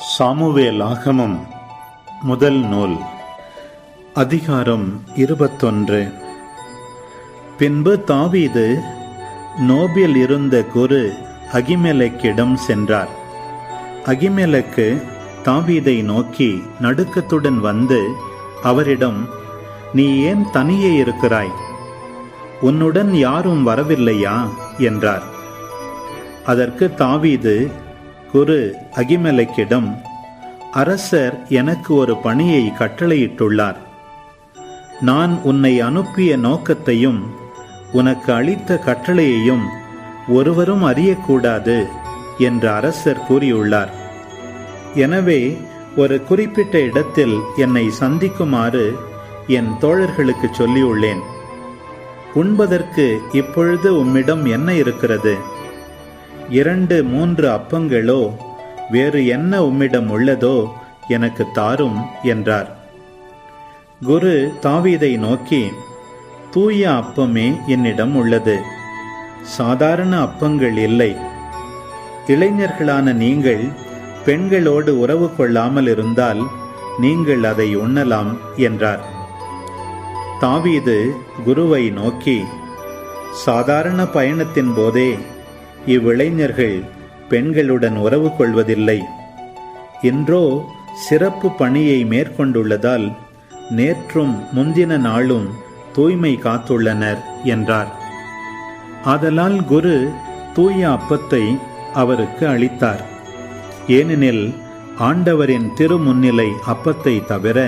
Samuel ஆகமம் முதல் நூல் அதிகாரம் இருபத்தொன்று. பின்பு தாவீது நோபில் இருந்த குரு அகிமெலக்கிடம் சென்றார். அகிமெலக்கு தாவீதை நோக்கி நடுக்கத்துடன் வந்து அவரிடம் நீ ஏன் தனியே இருக்கிறாய்? உன்னுடன் யாரும் வரவில்லையா? என்றார். அதற்கு தாவீது குரு அகிமலைக்கிடம் அரசர் எனக்கு ஒரு பணியை கட்டளையிட்டுள்ளார். நான் உன்னை அனுப்பிய நோக்கத்தையும் உனக்கு அளித்த கட்டளையையும் ஒருவரும் அறியக்கூடாது என்று அரசர் கூறியுள்ளார். எனவே ஒரு குறிப்பிட்ட இடத்தில் என்னை சந்திக்குமாறு என் தோழர்களுக்கு சொல்லியுள்ளேன். உண்பதற்கு இப்பொழுது உம்மிடம் என்ன இருக்கிறது? இரண்டு மூன்று அப்பங்களோ வேறு என்ன உம்மிடம் உள்ளதோ எனக்கு தாரும் என்றார். குரு தாவீதை நோக்கி தூய அப்பமே என்னிடம் உள்ளது. சாதாரண அப்பங்கள் இல்லை. இளைஞர்களான நீங்கள் பெண்களோடு உறவு கொள்ளாமல் இருந்தால் நீங்கள் அதை உண்ணலாம் என்றார். தாவீது குருவை நோக்கி சாதாரண பயணத்தின் போதே இவ்விளைஞர்கள் பெண்களுடன் உறவு கொள்வதில்லை. இன்றோ சிறப்பு பணியை மேற்கொண்டுள்ளதால் நேற்றும் முந்தின நாளும் தூய்மை காத்துள்ளனர் என்றார். ஆதலால் குரு தூய அப்பத்தை அவருக்கு அளித்தார். ஏனெனில் ஆண்டவரின் திருமுன்னிலை அப்பத்தை தவிர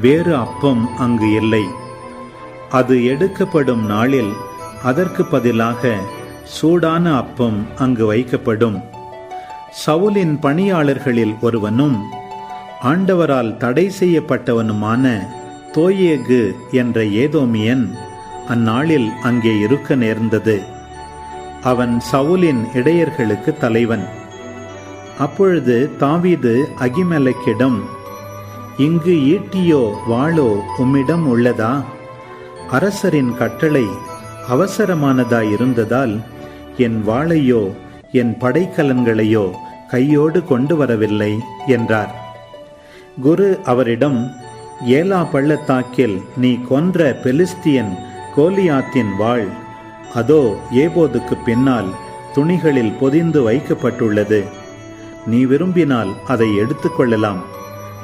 வேறு அப்பம் அங்கு இல்லை. அது எடுக்கப்படும் நாளில் அதற்கு பதிலாக சூடான அப்பம் அங்கு வைக்கப்படும். சவுலின் பணியாளர்களில் ஒருவனும் ஆண்டவரால் தடை செய்யப்பட்டவனுமான தோயேகு என்ற ஏதோமியன் அந்நாளில் அங்கே இருக்க நேர்ந்தது. அவன் சவுலின் இடையர்களுக்கு தலைவன். அப்பொழுது தாவீது அகிமலக்கிடம் இங்கு ஈட்டியோ வாளோ உம்மிடம் உள்ளதா? அரசரின் கட்டளை அவசரமானதாயிருந்ததால் இருந்ததால் என் வாளையோ என் படைக்கலன்களையோ கையோடு கொண்டு வரவில்லை என்றார். குரு அவரிடம் ஏலா பள்ளத்தாக்கில் நீ கொன்ற பெலிஸ்தியன் கோலியாத்தின் வாழ் அதோ ஏபோதுக்கு பின்னால் துணிகளில் பொதிந்து வைக்கப்பட்டுள்ளது. நீ விரும்பினால் அதை எடுத்துக்கொள்ளலாம்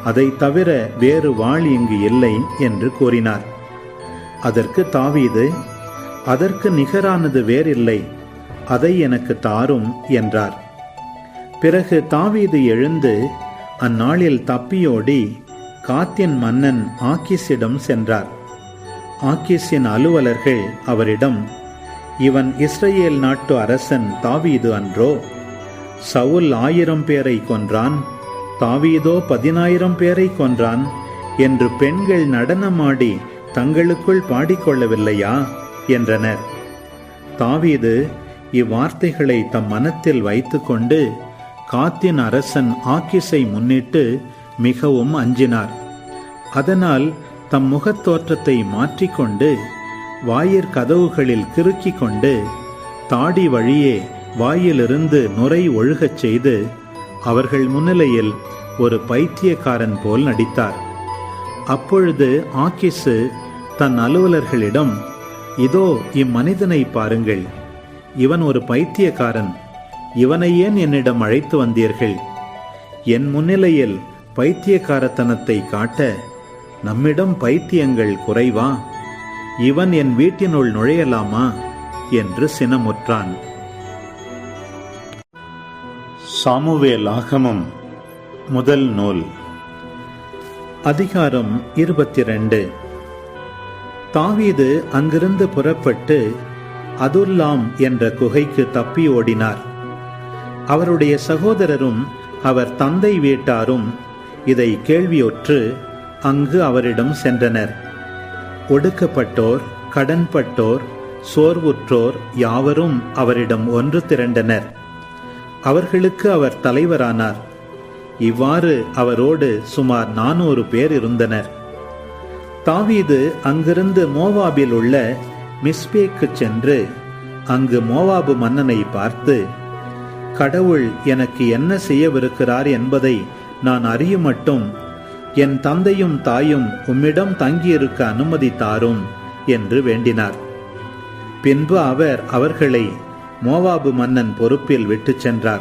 அதை தவிர வேறு வாழ் இங்கு இல்லை என்று கூறினார். அதற்கு தாவீது அதற்கு நிகரானது வேறில்லை அதை எனக்கு தாரும் என்றார். பிறகு தாவீது எழுந்து அந்நாளில் தப்பியோடி காத்தின் மன்னன் ஆக்கிஸிடம் சென்றார். ஆக்கிஸின் அலுவலர்கள் அவரிடம் இவன் இஸ்ரேல் நாட்டு அரசன் தாவீது அன்றோ? சவுல் ஆயிரம் பேரை கொன்றான் தாவீதோ பதினாயிரம் பேரை கொன்றான் என்று பெண்கள் நடனமாடி தங்களுக்குள் பாடிக்கொள்ளவில்லையா? என்றனர். தாவீது இவ்வார்த்தைகளை தம் மனத்தில் வைத்துக்கொண்டு காத்தின் அரசன் ஆக்கிஸை முன்னிட்டு மிகவும் அஞ்சினார். அதனால் தம் முகத்தோற்றத்தை மாற்றிக்கொண்டு வாயிற் கதவுகளில் கிறுக்கிக் கொண்டு தாடி வழியே வாயிலிருந்து நுரை ஒழுகச் செய்து அவர்கள் முன்னிலையில் ஒரு பைத்தியக்காரன் போல் நடித்தார். அப்பொழுது ஆக்கிசு தன் அலுவலர்களிடம் இதோ இம்மனிதனை பாருங்கள். இவன் ஒரு பைத்தியக்காரன். இவனை ஏன் என்னிடம் அழைத்து வந்தீர்கள்? என் முன்னிலையில் பைத்தியக்காரத்தனத்தை காட்ட நம்மிடம் பைத்தியங்கள் குறைவா? இவன் என் வீட்டினுள் நுழையலாமா? என்று சினமுற்றான். சாமுவேல் ஆகமம் முதல் நூல். அதிகாரம் இருபத்தி ரெண்டு. தாவீது அங்கிருந்து புறப்பட்டு அதுல்லாம் என்ற குகைக்கு தப்பி ஓடினார். அவருடைய சகோதரரும் அவர் தந்தை வீட்டாரும் இதை கேள்வியுற்று அங்கு அவரிடம் சென்றனர். ஒடுக்கப்பட்டோர் கடன்பட்டோர் சோர்வுற்றோர் யாவரும் அவரிடம் ஒன்று திரண்டனர். அவர்களுக்கு அவர் தலைவரானார். இவ்வாறு அவரோடு சுமார் நானூறு பேர் இருந்தனர். தாவீது அங்கிருந்து மோவாபில் உள்ள மிஸ்பேக்கு சென்று அங்கு மோவாபு மன்னனை பார்த்து கடவுள் எனக்கு என்ன செய்யவிருக்கிறார் என்பதை நான் அறியும் மட்டும் என் தந்தையும் தாயும் உம்மிடம் தங்கியிருக்க அனுமதி தாரும் என்று வேண்டினார். பின்பு அவர் அவர்களை மோவாபு மன்னன் பொறுப்பில் விட்டுச் சென்றார்.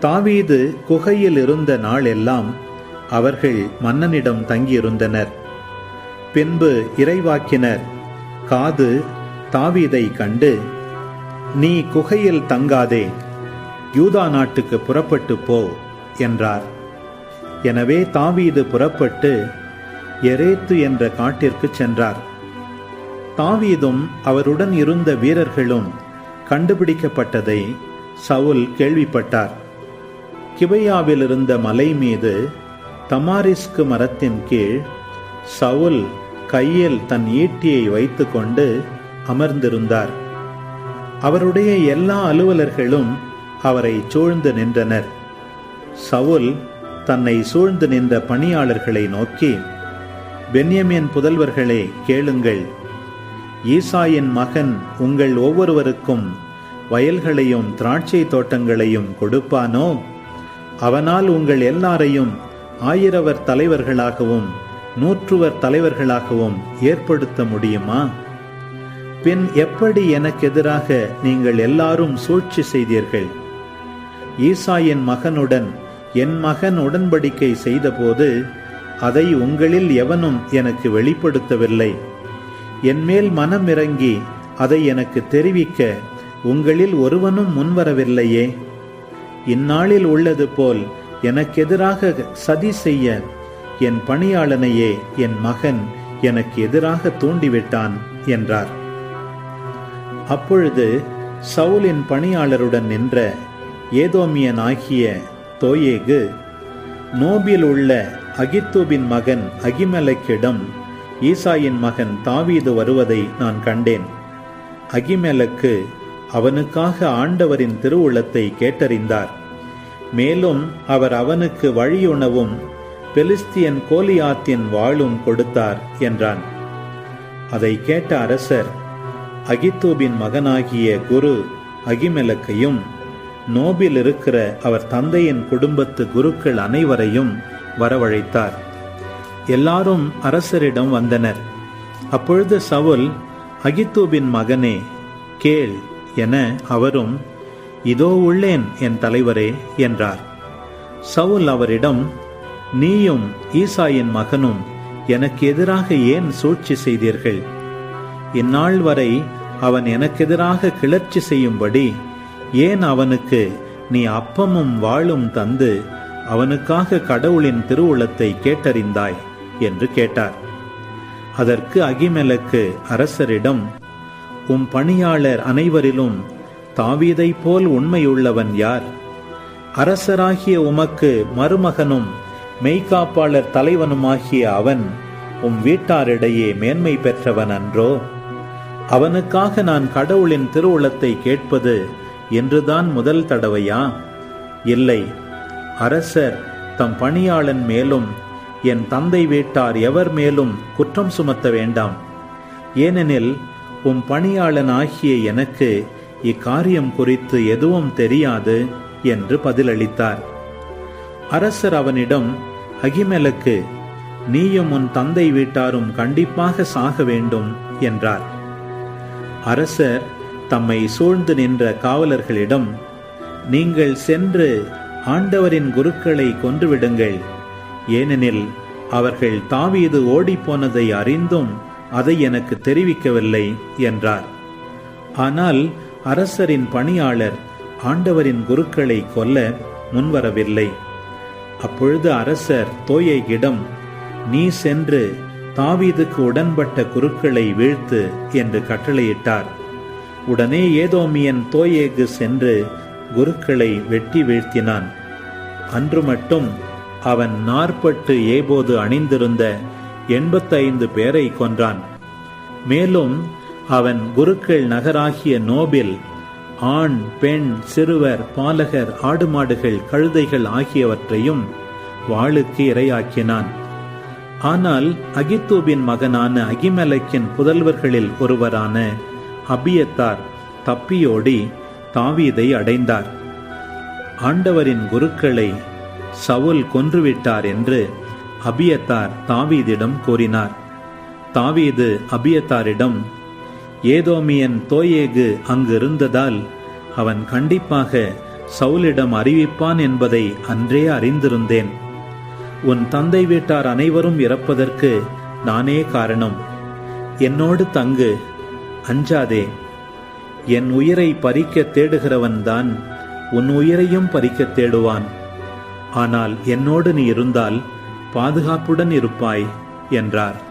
தாவீது குகையில் இருந்த நாளெல்லாம் அவர்கள் மன்னனிடம் தங்கியிருந்தனர். பின்பு இறைவாக்கினர் காது தாவீதை கண்டு நீ குகையில் தங்காதே யூதா நாட்டுக்கு புறப்பட்டு போ என்றார். எனவே தாவீது புறப்பட்டு எரேத்து என்ற காட்டிற்கு சென்றார். தாவீதும் அவருடன் இருந்த வீரர்களும் கண்டுபிடிக்கப்பட்டதை சவுல் கேள்விப்பட்டார். கிபையாவில் இருந்த மலை மீது தமாரிஸ்கு மரத்தின் கீழ் சவுல் கையில் தன் ஈட்டியை வைத்துக்கொண்டு அமர்ந்திருந்தார். அவருடைய எல்லா அலுவலர்களும் அவரை சூழ்ந்து நின்றனர். சவுல் தன்னை சூழ்ந்து நின்ற பணியாளர்களை நோக்கி பென்யமின் புதல்வர்களே கேளுங்கள். ஈசாயின் மகன் உங்கள் ஒவ்வொருவருக்கும் வயல்களையும் திராட்சை தோட்டங்களையும் கொடுப்பானோ? அவனால் உங்கள் எல்லாரையும் ஆயிரவர் தலைவர்களாகவும் நூற்றுவர் தலைவர்களாகவும் ஏற்படுத்த முடியுமா? பின் எப்படி எனக்கு எதிராக நீங்கள் எல்லாரும் சூழ்ச்சி செய்தீர்கள்? ஈசாயின் மகனுடன் என் மகன் உடன்படிக்கை செய்தபோது அதை உங்களில் எவனும் எனக்கு வெளிப்படுத்தவில்லை. என்மேல் மனம் இறங்கி அதை எனக்கு தெரிவிக்க உங்களில் ஒருவனும் முன்வரவில்லையே. இந்நாளில் உள்ளது போல் எனக்கெதிராக சதி செய்ய என் பணியாளனையே என் மகன் எனக்கு எதிராக தூண்டிவிட்டான் என்றார். அப்பொழுது சவுலின் பணியாளருடன் நின்ற ஏதோமியன் ஆகிய தோயேகு நோபில் உள்ள அகித்தூபின் மகன் அகிமெலக்கிடம் ஈசாயின் மகன் தாவீது வருவதை நான் கண்டேன். அகிமெலக்கு அவனுக்காக ஆண்டவரின் திருவுளத்தை கேட்டறிந்தார். மேலும் அவர் அவனுக்கு வழியுணவும் பெலிஸ்தியன் கோலியாத்தின் வாளும் கொடுத்தார் என்றான். அதை கேட்ட அரசர் அகித்தூபின் மகனாகிய குரு அகிமெலக்கையும் நோபில் இருக்கிற அவர் தந்தையின் குடும்பத்து குருக்கள் அனைவரையும் வரவழைத்தார். எல்லாரும் அரசரிடம் வந்தனர். அப்பொழுது சவுல் அகித்தூபின் மகனே கேள் என அவரும் இதோ உள்ளேன் என் தலைவரே என்றார். சவுல் அவரிடம் நீயும் ஈசாயின் மகனும் எனக்கு எதிராக ஏன் சூழ்ச்சி செய்தீர்கள்? இந்நாள் வரை அவன் எனக்கெதிராக கிளர்ச்சி செய்யும்படி ஏன் அவனுக்கு நீ அப்பமும் வாளும் தந்து அவனுக்காக கடவுளின் திருவுளத்தை கேட்டறிந்தாய்? என்று கேட்டார். அதற்கு அகிமெலக்கு அரசரிடம் உம் பணியாளர் அனைவரிலும் தாவீதைப் போல் உண்மையுள்ளவன் யார்? அரசராகிய உமக்கு மருமகனும் மெய்காப்பாளர் தலைவனுமாகிய அவன் உம் வீட்டாரிடையே மேன்மை பெற்றவன் அன்றோ? அவனுக்காக நான் கடவுளின் திருவுளத்தை கேட்பது என்றுதான் முதல் தடவையா? இல்லை அரசர் தம் பணியாளன் மேலும் என் தந்தை வீட்டார் எவர் மேலும் குற்றம் சுமத்த வேண்டாம். ஏனெனில் உம் பணியாளன் ஆகிய எனக்கு இக்காரியம் குறித்து எதுவும் தெரியாது என்று பதிலளித்தார். அரசர் அவனிடம் அகிமெலக்கு நீயும் உன் தந்தை வீட்டாரும் கண்டிப்பாக சாக வேண்டும் என்றார். அரசர் தம்மை சூழ்ந்து நின்ற காவலர்களிடம் நீங்கள் சென்று ஆண்டவரின் குருக்களை கொன்றுவிடுங்கள். ஏனெனில் அவர்கள் தாவீது ஓடிப்போனதை அறிந்தும் அதை எனக்கு தெரிவிக்கவில்லை என்றார். ஆனால் அரசரின் பணியாளர் ஆண்டவரின் குருக்களை கொல்ல முன்வரவில்லை. அப்பொழுது அரசர் தோயையிடம் நீ சென்று தாவீதுக்கு உடன்பட்ட குருக்களை வீழ்த்து என்று கட்டளையிட்டார். உடனே ஏதோமியன் தோயேகு சென்று குருக்களை வெட்டி வீழ்த்தினான். அன்று மட்டும் அவன் நாற்பட்டு ஏபோது அணிந்திருந்த எண்பத்தைந்து பேரை கொன்றான். மேலும் அவன் குருக்கள் நகராகிய நோபில் ஆண் பெண் சிறுவர் பாலகர் ஆடு மாடுகள் கழுதைகள் ஆகியவற்றையும் வாளுக்கு இரையாக்கினான். ஆனால் அகித்தூபின் மகனான அகிமலைக்கின் புதல்வர்களில் ஒருவரான அபியத்தார் தப்பியோடி தாவீதை அடைந்தார். ஆண்டவரின் குருக்களை சவுல் கொன்றுவிட்டார் என்று அபியத்தார் தாவீதிடம் கூறினார். தாவீது அபியத்தாரிடம் ஏதோமியன் தோயேகு அங்கு இருந்ததால் அவன் கண்டிப்பாக சவுலிடம் அறிவிப்பான் என்பதை அன்றே அறிந்திருந்தேன். உன் தந்தை வீட்டார் அனைவரும் இறப்பதற்கு நானே காரணம். என்னோடு தங்கு அஞ்சாதே. என் உயிரை பறிக்க தேடுகிறவன்தான் உன் உயிரையும் பறிக்க தேடுவான். ஆனால் என்னோடு நீ இருந்தால் பாதுகாப்புடன் இருப்பாய் என்றார்.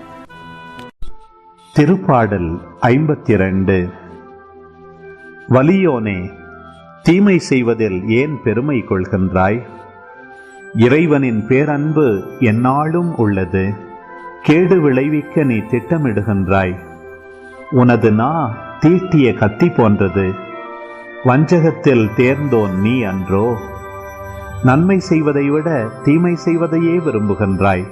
திருப்பாடல் ஐம்பத்தி இரண்டு வலியோனே தீமை செய்வதில் ஏன் பெருமை கொள்கின்றாய்? இறைவனின் பேரன்பு எந்நாளும் உள்ளது. கேடு விளைவிக்க நீ திட்டமிடுகின்றாய். உனது நா தீட்டிய கத்தி போன்றது. வஞ்சகத்தில் தேர்ந்தோன் நீ அன்றோ? நன்மை செய்வதை விட தீமை செய்வதையே விரும்புகின்றாய்.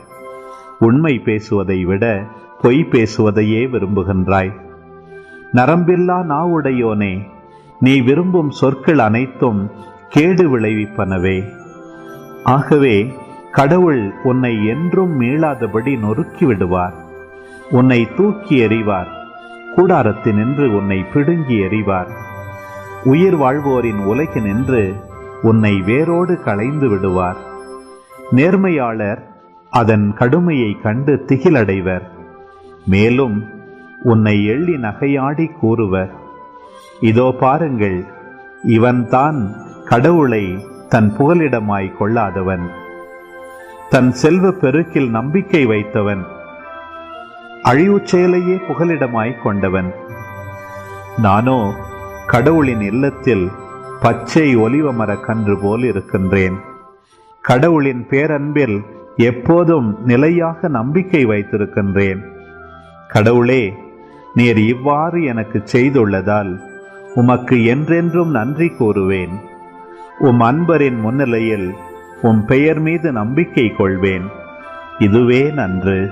உண்மை பேசுவதை விட பொய் பேசுவதையே விரும்புகின்றாய். நரம்பில்லா நாவுடையோனே நீ விரும்பும் சொற்கள் அனைத்தும் கேடு விளைவிப்பனவே. ஆகவே கடவுள் உன்னை என்றும் மீளாதபடி நொறுக்கி விடுவார் உன்னை தூக்கி எறிவார். கூடாரத்தினின்று உன்னை பிடுங்கி எறிவார். உயிர் வாழ்வோரின் உலகினின்று உன்னை வேரோடு களைந்து விடுவார். நேர்மையாளர் அதன் கடுமையை கண்டு திகிலடைவர். மேலும் உன்னை எள்ளி நகையாடி கூறுவர். இதோ பாருங்கள் இவன்தான் கடவுளை தன் புகலிடமாய் கொள்ளாதவன். தன் செல்வ பெருக்கில் நம்பிக்கை வைத்தவன். அழிவுச் செயலையே புகலிடமாய் கொண்டவன். நானோ கடவுளின் இல்லத்தில் பச்சை ஒலிவ கன்று போல் இருக்கின்றேன். கடவுளின் பேரன்பில் எப்போதும் நிலையாக நம்பிக்கை வைத்திருக்கின்றேன். கடவுளே நீர் இவ்வாறு எனக்கு செய்துள்ளதால் உமக்கு என்றென்றும் நன்றி கூறுவேன். உம் அன்பரின் முன்னிலையில் உம் பெயர் மீது நம்பிக்கை கொள்வேன். இதுவே நன்று.